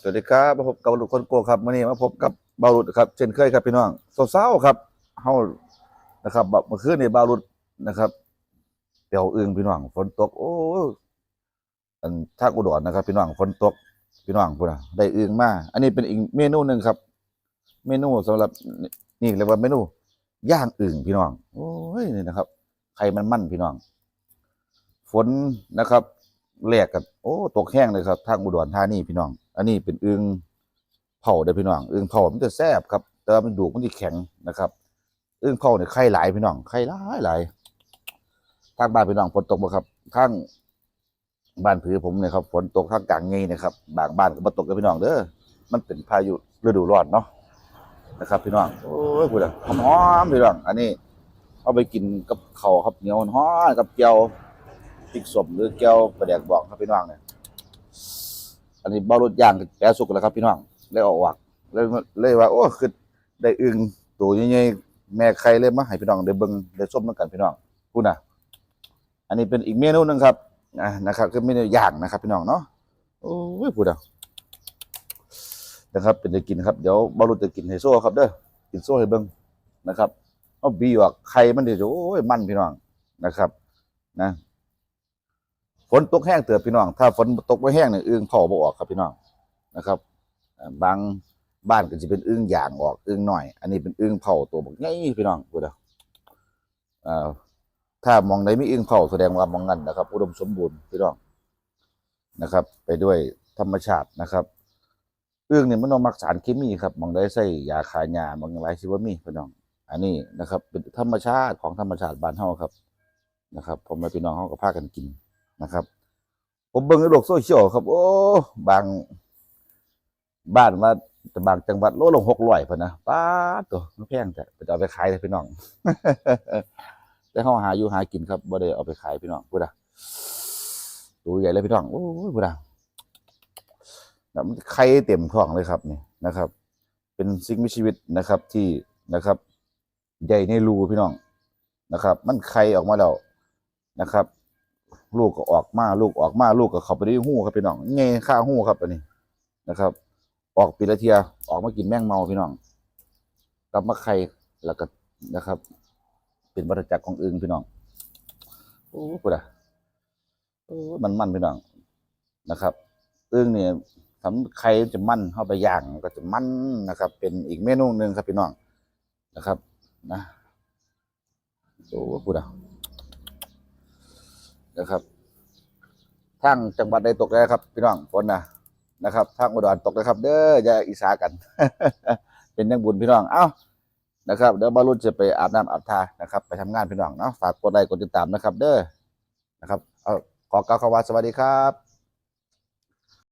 สวัสดีครับมาพบกับบุรุษคนโกครับวันนี้มาพบกับบารุษครับเช่นเคยครับพี่น้องเศร้าๆครับเฮานะครับแบบเมื่อคืนนี่บารุษนะครับเดี๋ยวอึงพี่น้องฝนตก โอ้อันทางอุดรนะครับ พี่น้องฝนตกพี่น้องพุ่นนะได้อึงมาอันนี้เป็นอีกเมนูหนึ่งครับ เมนูสำหรับนี่เรียกว่าเมนูย่างอึ่งพี่น้อง โอ้ยนี่นะครับไข่มันมั่นพี่น้อง ฝนนะครับ แหลกกันโอ้ตกแห้งเลยครับทางอุดรธานีพี่น้อง อันนี้เป็นอึงเผาเด้อพี่น้องอึงเผามันจะแซ่บครับ แต่ว่ามันดูมันจะแข็งนะครับอึงเผาเนี่ยไข่หลายพี่น้องไข่หลายหลายทางบ้านพี่น้องฝนตกบ่ครับทางบ้านผือผมเนี่ยครับฝนตกทางกลางไงนะครับบางบ้านก็บ่ตกกับพี่น้องเด้อมันเป็นพายุฤดูร้อนเนาะนะครับ พี่น้องโอ้ยพูดอะหอมพี่น้องอันนี้ เอาไปกินกับข้าวครับเหนียวฮ้อนๆกับเจียว พริกสมหรือแก้วปลาแดกบอกครับพี่น้องเนี่ยอันนี้เบารถย่างแปรสุกแล้วครับพี่น้องเลยออกวักเลยเลยว่า โอ้คือได้อึงตัวใหญ่ๆแม่ไข่เลยมาให้พี่น้องได้เบิ่งได้ส้มน้ำกันพี่น้องพูดนะอันนี้เป็นอีกเมนูหนึงครับอ่านะครับคือเมนูย่างนะครับ พี่น้องเนาะโอ้ยพูดอะนะครับ เป็นได้กินครับเดี๋ยวบารถจะกินให้โซ่ครับเด้อกินโซ่ให้เบิ่งนะครับเอาบีออกไข่มันเดี๋ยวโอ้ยมันพี่น้องนะครับ นะ ฝนตกแห้งเตือพี่น้อง ถ้าฝนตกไม่แห้งเนี่ยอึ่งเผาบ่ออกครับพี่น้องนะครับบางบ้านก็จะเป็นอึ่งย่างออกอึ่งหน่อย อันนี้เป็นอึ่งเผาตัวบักใหญ่พี่น้องพูเอาถ้ามองไหนมีอึ่งเผาแสดงว่ามองนั้นนะครับ อุดมสมบูรณ์พี่น้องนะครับ ไปด้วยธรรมชาตินะครับอึ่งเนี่ยมันต้องมักสารเคมีครับมองได้ใส่ยาคายาบางอย่างไรสิว่ามีพี่น้อง อันนี้นะครับ เป็นธรรมชาติของธรรมชาติบ้านเฮาครับนะครับผมและพี่น้องเฮาก็พากันกิน นะครับ ผมเบิ่งในโลกโซเชียลครับ โอ้ บาง บ้านว่าแต่บางจังหวัดโลลงหกร้อยพะนะป้าตัวมันแพงแต่ไปเอาไปขายเลยพี่น้อง แต่เขาหาอยู่หากินครับบ่ได้เอาไปขายพี่น้องพูดอะตัวใหญ่เลยพี่น้อง โอ้ยพูดอะมันไข่เต็มท้องเลยครับนี่นะครับ เป็นสิ่งมีชีวิตนะครับที่นะครับ ใหญ่ในรูพี่น้องนะครับ มันไข่ออกมาแล้วนะครับ ลูกก็ออกมาลูกออกมาลูกก็เข้าไปในหูครับพี่น้องเงยข้าหู้ครับอันนี้นะครับ ออกปีละเทียออกมากินแมงเมาพี่น้องกลับมาไข่แล้วก็นะครับ เป็นวัฏจักรของอึงพี่น้องโอ้กูดะโอ้มันมันพี่น้องนะครับอึงเนี่ยทำไข่จะมันเข้าไปย่างก็จะมันนะครับ เป็นอีกเมนูหนึ่งครับพี่น้องนะครับ นะโอ้กูดะ นะครับทางจังหวัดใดตกแล้ครับ พี่น้องฝนนะนะครับทางอุดรตกแล้ครับ เด้ออย่าอิสากัน เป็นยังบุญพี่น้องเอ้านะครับเดี๋ยวบารุนจะไปอาบน้ำอาบทานะครับ ไปทำงานพี่น้องเนาะฝากกดไลค์กดติดตามนะครับ เด้อนะครับเอาขอกล่าวคำว่าสวัสดีครับ